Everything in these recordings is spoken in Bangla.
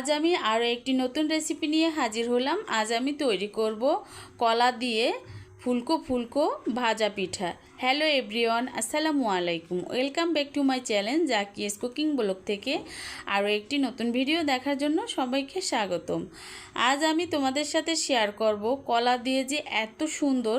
আজ আমি আরও একটি নতুন রেসিপি নিয়ে হাজির হলাম। আজ আমি তৈরি করব কলা দিয়ে ফুলকো ফুলকো ভাজা পিঠা। হ্যালো এভরিওয়ান আসসালামু আলাইকুম। Welcome back to my channel Zakia's cooking blog থেকে আরও একটি নতুন ভিডিও দেখার জন্য সবাইকে স্বাগতম। আজ আমি তোমাদের সাথে শেয়ার করব কলা দিয়ে যে এত সুন্দর,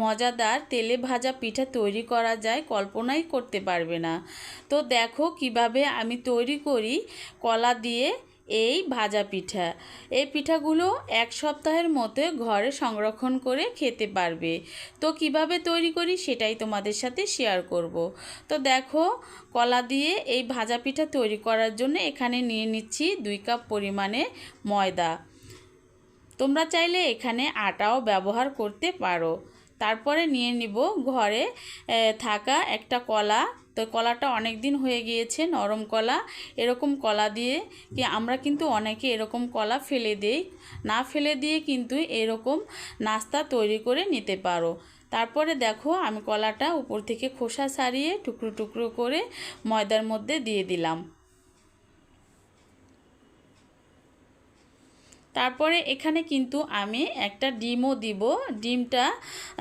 মজাদার তেলে ভাজা পিঠা তৈরি করা যায় কল্পনাই করতে পারবে না। তো দেখো কীভাবে আমি তৈরি করি কলা দিয়ে এই ভাজা পিঠা। এই পিঠাগুলো এক সপ্তাহের মতো ঘরে সংরক্ষণ করে খেতে পারবে। তো কীভাবে তৈরি করি সেটাই তোমাদের সাথে শেয়ার করব। তো দেখো, কলা দিয়ে এই ভাজা পিঠা তৈরি করার জন্য এখানে নিয়ে নিচ্ছি দুই কাপ পরিমাণে ময়দা। তোমরা চাইলে এখানে আটাও ব্যবহার করতে পারো। তারপরে নিয়ে নিব ঘরে থাকা একটা কলা তো কলাটা অনেক দিন হয়ে গিয়েছে, নরম কলা। এরকম কলা দিয়ে কি আমরা কিন্তু অনেকে এরকম কলা ফেলে দেই। না ফেলে দিয়ে কিন্তু এরকম নাস্তা তৈরি করে নিতে পারো। তারপরে দেখো আমি কলাটা উপর থেকে খোসা সারিয়ে টুকরো টুকরো করে ময়দার মধ্যে দিয়ে দিলাম। তারপরে এখানে কিন্তু আমি একটা ডিমও দিব। ডিমটা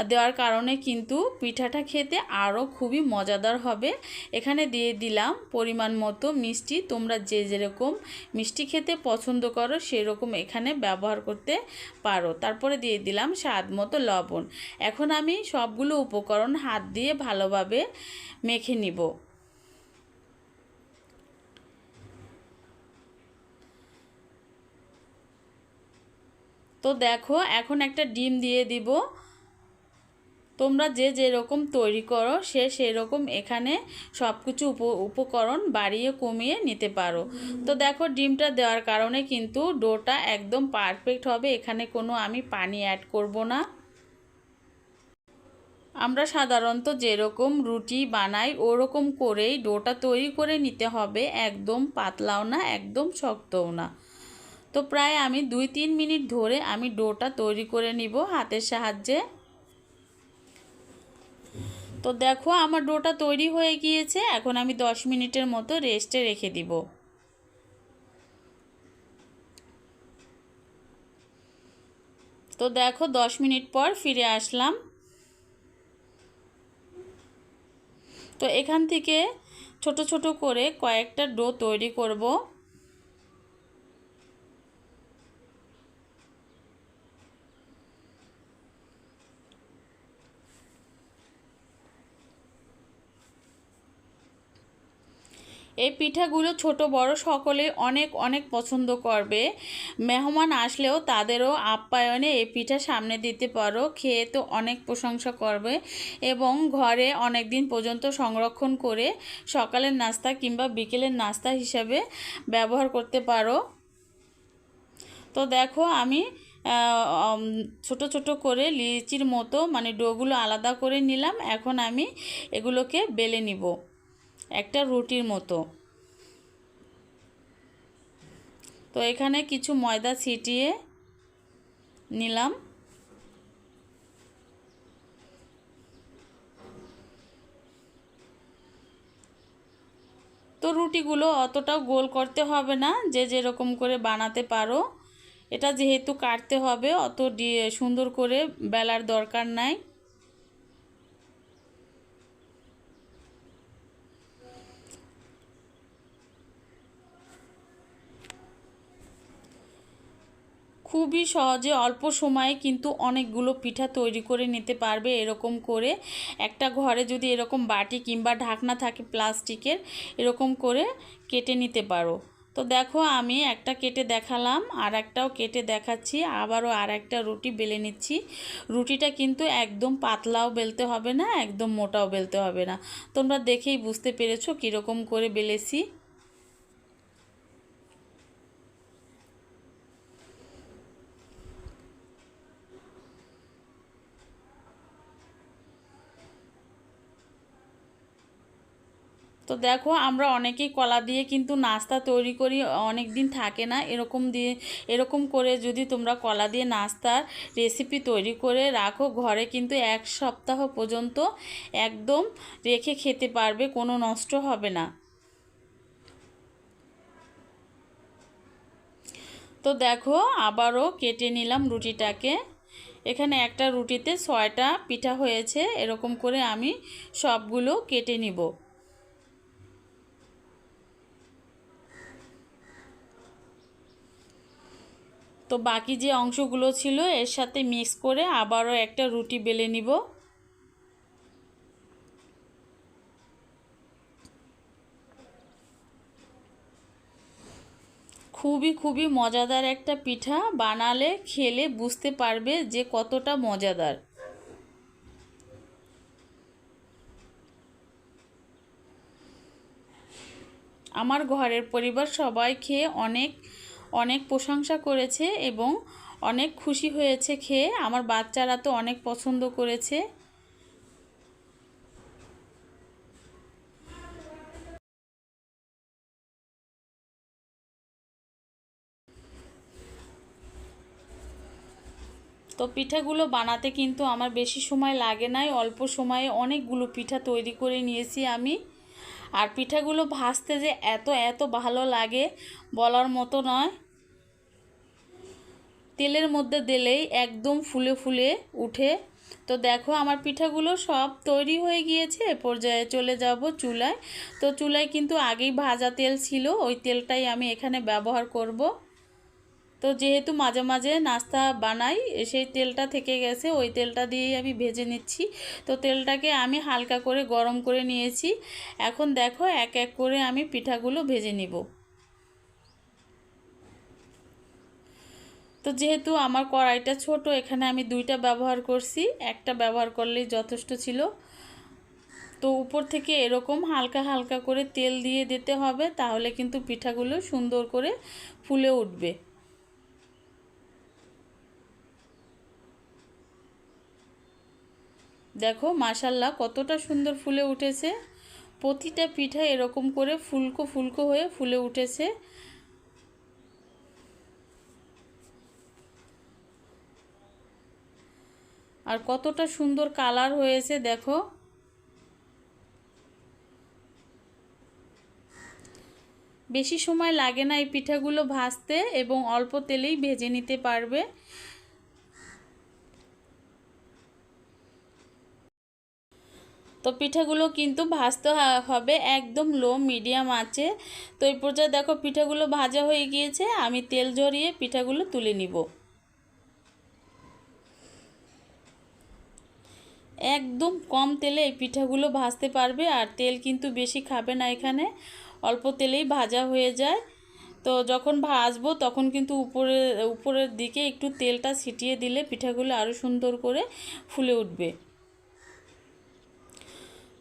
দেওয়ার কারণে কিন্তু পিঠাটা খেতে আরও খুবই মজাদার হবে। এখানে দিয়ে দিলাম পরিমাণ মতো মিষ্টি। তোমরা যে যেরকম মিষ্টি খেতে পছন্দ করো সেরকম এখানে ব্যবহার করতে পারো। তারপরে দিয়ে দিলাম স্বাদ মতো লবণ। এখন আমি সবগুলো উপকরণ হাত দিয়ে ভালোভাবে মেখে নিব। তো দেখো, এখন একটা ডিম দিয়ে দিব। তোমরা যে যেরকম তৈরি করো, সে সেরকম এখানে সব কিছু উপ, উপকরণ বাড়িয়ে কমিয়ে নিতে পারো। তো দেখো, ডিমটা দেওয়ার কারণে কিন্তু ডোটা একদম পারফেক্ট হবে। এখানে কোনো আমি পানি অ্যাড করব না। আমরা সাধারণত যেরকম রুটি বানাই, ওরকম করেই ডোটা তৈরি করে নিতে হবে। একদম পাতলাও না, একদম শক্তও না। তো প্রায় আমি দুই তিন মিনিট ধরে আমি ডোটা তৈরি করে নিব হাতের সাহায্যে। তো দেখো আমার ডোটা তৈরি হয়ে গিয়েছে, এখন আমি দশ মিনিটের মতো রেস্টে রেখে দিব। তো দেখো দশ মিনিট পর ফিরে আসলাম। তো এখান থেকে ছোট ছোট করে কয়েকটা ডো তৈরি করব। এই পিঠাগুলো ছোট, বড় সকলে অনেক অনেক পছন্দ করবে। মেহমান আসলেও তাদেরও আপ্যায়নে এই পিঠা সামনে দিতে পারো। খেয়ে তো অনেক প্রশংসা করবে এবং ঘরে অনেক দিন পর্যন্ত সংরক্ষণ করে সকালের নাস্তা কিংবা বিকেলের নাস্তা হিসাবে ব্যবহার করতে পারো। তো দেখো আমি ছোট ছোট করে লিচির মতো মানে ডোগুলো আলাদা করে নিলাম। এখন আমি এগুলোকে বেলে নিব। একটা রুটির মতো। তো এখানে কিছু ময়দা ছিটিয়ে নিলাম। তো রুটিগুলো অতটাও গোল করতে হবে না, যে যেরকম করে বানাতে পারো। এটা যেহেতু কাটতে হবে, অত সুন্দর করে বেলার দরকার নাই। খুবই সহজে অল্প সময়ে কিন্তু অনেকগুলো পিঠা তৈরি করে নিতে পারবে এরকম করে। একটা ঘরে যদি এরকম বাটি কিংবা ঢাকনা থাকে প্লাস্টিকের, এরকম করে কেটে নিতে পারো। তো দেখো, আমি একটা কেটে দেখালাম আর একটাও কেটে দেখাচ্ছি, আবারও আর একটা রুটি বেলে নিচ্ছি। রুটিটা কিন্তু একদম পাতলাও বেলতে হবে না, একদম মোটাও বেলতে হবে না। তোমরা দেখেই বুঝতে পেরেছ কীরকম করে বেলেছি। তো দেখো, আমরা অনেকেই কলা দিয়ে কিন্তু নাস্তা তৈরি করি অনেক দিন থাকে না। এরকম দিয়ে, এরকম করে যদি তোমরা কলা দিয়ে নাস্তার রেসিপি তৈরি করে রাখো, ঘরে কিন্তু এক সপ্তাহ পর্যন্ত একদম রেখে খেতে পারবে, কোনো নষ্ট হবে না। তো দেখো, আবারও কেটে নিলাম রুটিটাকে। এখানে একটা রুটিতে ছয়টা পিঠা হয়েছে, এরকম করে আমি সবগুলো কেটে নিব। তো বাকি যে অংশগুলো ছিল, এর সাথে মিক্স করে আবারও একটা রুটি বেলে নিব। খুবই খুবই মজাদার একটা পিঠা, বানালে খেলে বুঝতে পারবে যে কতটা মজাদার। আমার ঘরের পরিবার সবাই খেয়ে অনেক অনেক প্রশংসা করেছে এবং অনেক খুশি হয়েছে খেয়ে। আমার বাচ্চারা তো অনেক পছন্দ করেছে। তো পিঠাগুলো বানাতে কিন্তু আমার বেশি সময় লাগে নাই। অল্প সময়ে অনেকগুলো পিঠা তৈরি করে নিয়েছি আমি। আর পিঠাগুলো ভাজতে যে এত এত ভালো লাগে বলার মতো নয়। তেলের মধ্যে দিলেই একদম ফুলে ফুলে উঠে। তো দেখো আমার পিঠাগুলো সব তৈরি হয়ে গিয়েছে পর্যায়ে চলে যাব চুলায়। তো চুলায় কিন্তু আগেই ভাজা তেল ছিল, ওই তেলটাই আমি এখানে ব্যবহার করব। তো যেহেতু মাঝে মাঝে নাস্তা বানাই, সেই তেলটা থেকে গেছে, ওই তেলটা দিয়েই আমি ভেজে নিচ্ছি। তো তেলটাকে আমি হালকা করে গরম করে নিয়েছি। এখন দেখো এক এক করে আমি পিঠাগুলো ভেজে নিব। তো যেহেতু আমার কড়াইটা ছোট, এখানে আমি দুইটা ব্যবহার করছি। একটা ব্যবহার করলেই যথেষ্ট ছিল। তো উপর থেকে এরকম হালকা হালকা করে তেল দিয়ে দিতে হবে, তাহলে কিন্তু পিঠাগুলো সুন্দর করে ফুলে উঠবে। দেখো মাসাল্লাহ কতটা সুন্দর ফুলে উঠেছে। প্রতিটা পিঠা এরকম করে ফুলকো ফুলকো হয়ে ফুলে উঠেছে। আর কতটা সুন্দর কালার হয়েছে, দেখো। বেশি সময় লাগে না এই পিঠাগুলো ভাজতে এবং অল্প তেলেই ভেজে নিতে পারবে। তো পিঠাগুলো কিন্তু ভাজতে হবে একদম লো মিডিয়াম আছে তো এই পর্যায়ে দেখো পিঠাগুলো ভাজা হয়ে গিয়েছে, আমি তেল ঝরিয়ে পিঠাগুলো তুলে নিব। একদম কম তেলে এই পিঠাগুলো ভাজতে পারবে, আর তেল কিন্তু বেশি খাবে না এখানে, অল্প তেলেই ভাজা হয়ে যায়। তো যখন ভাজবো তখন কিন্তু উপরে, উপরের দিকে একটু তেলটা ছিটিয়ে দিলে পিঠাগুলো আরও সুন্দর করে ফুলে উঠবে।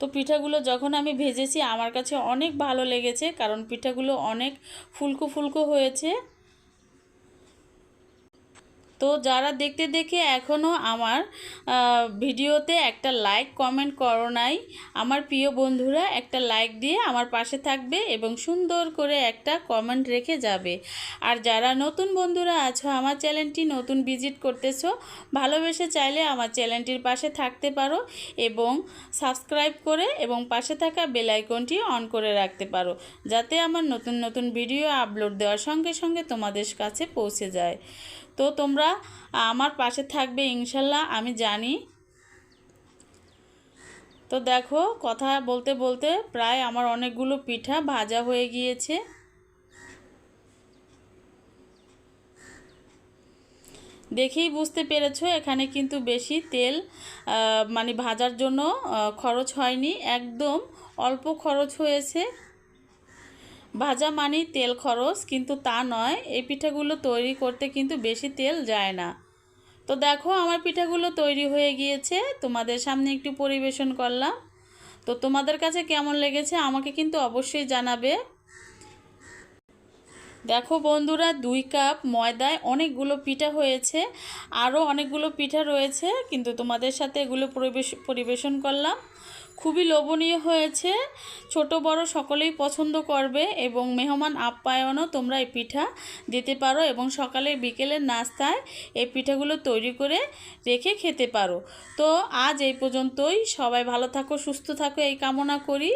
তো পিঠাগুলো যখন আমি ভেজেছি, আমার কাছে অনেক ভালো লেগেছে, কারণ পিঠাগুলো অনেক ফুলকো ফুলকো হয়েছে। তো যারা দেখতে দেখে এখনও আমার ভিডিওতে একটা লাইক কমেন্ট করো নাই, আমার প্রিয় বন্ধুরা একটা লাইক দিয়ে আমার পাশে থাকবে এবং সুন্দর করে একটা কমেন্ট রেখে যাবে। আর যারা নতুন বন্ধুরা আছো, আমার চ্যানেলটি নতুন ভিজিট করতেছো, ভালোবেসে চাইলে আমার চ্যানেলটির পাশে থাকতে পারো এবং সাবস্ক্রাইব করে এবং পাশে থাকা বেলাইকনটি অন করে রাখতে পারো, যাতে আমার নতুন নতুন ভিডিও আপলোড দেওয়ার সঙ্গে সঙ্গে তোমাদের কাছে পৌঁছে যায়। তো তোমরা আমার পাশে থাকবে ইনশাল্লাহ, আমি জানি। তো দেখো, কথা বলতে বলতে প্রায় আমার অনেকগুলো পিঠা ভাজা হয়ে গিয়েছে। দেখেই বুঝতে পেরেছ, এখানে কিন্তু বেশি তেল মানে ভাজার জন্য খরচ হয়নি, একদম অল্প খরচ হয়েছে। ভাজা মানেই তেল খরচ, কিন্তু তা নয়, এই পিঠাগুলো তৈরি করতে কিন্তু বেশি তেল যায় না। তো দেখো, আমার পিঠাগুলো তৈরি হয়ে গিয়েছে, তোমাদের সামনে একটু পরিবেশন করলাম। তো তোমাদের কাছে কেমন লেগেছে আমাকে কিন্তু অবশ্যই জানাবে। দেখো বন্ধুরা, দুই কাপ ময়দায় অনেকগুলো পিঠা হয়েছে আরও অনেকগুলো পিঠা রয়েছে, কিন্তু তোমাদের সাথে এগুলো পরিবেশ, পরিবেশন করলাম। খুবই লোভনীয় হয়েছে, ছোট বড় সকলেই পছন্দ করবে এবং মেহমান আপ্যায়নও তোমরা এই পিঠা দিতে পারো এবং সকালে বিকেলের নাস্তায় এই পিঠাগুলো তৈরি করে রেখে খেতে পারো। তো আজ এই পর্যন্তই, সবাই ভালো থাকো, সুস্থ থাকো, এই কামনা করি।